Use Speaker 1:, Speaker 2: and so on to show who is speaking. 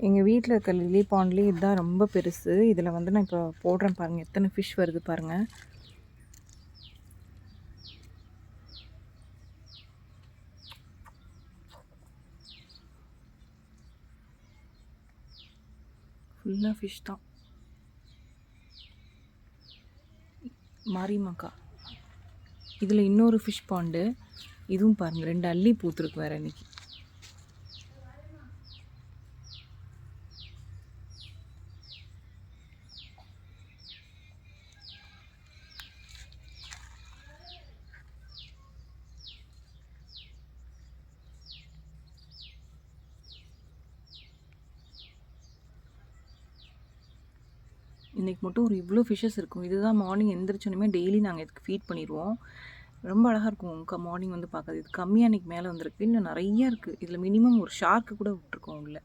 Speaker 1: எங்கள் வீட்டில் இருக்க லில்லி பாண்ட்லேயே இதுதான் ரொம்ப பெருசு. இதில் வந்து நான் இப்போ போடுறேன் பாருங்கள் எத்தனை ஃபிஷ் வருது பாருங்கள் ஃபுல்லாக ஃபிஷ் தான். மாரிமாக்கா இதில் இன்னொரு ஃபிஷ் பாண்டு இதுவும் பாருங்கள் ரெண்டு அள்ளி பூத்துருக்கு வேறு இன்றைக்கி இன்றைக்கி மட்டும் ஒரு இவ்வளோ ஃபிஷ்ஷஸ் இருக்கும். இதுதான் மார்னிங் எந்திரிச்சோன்னே டெய்லி நாங்கள் இதுக்கு ஃபீட் பண்ணிடுவோம். ரொம்ப அழகாக இருக்கும் க மார்னிங் வந்து பார்க்குறது இது கம்மியாக இன்றைக்கி மேலே வந்திருக்கு. இன்னும் நிறைய இருக்குது இதில் மினிமம் ஒரு ஷார்க்கு கூட விட்ருக்கோம் உள்ள.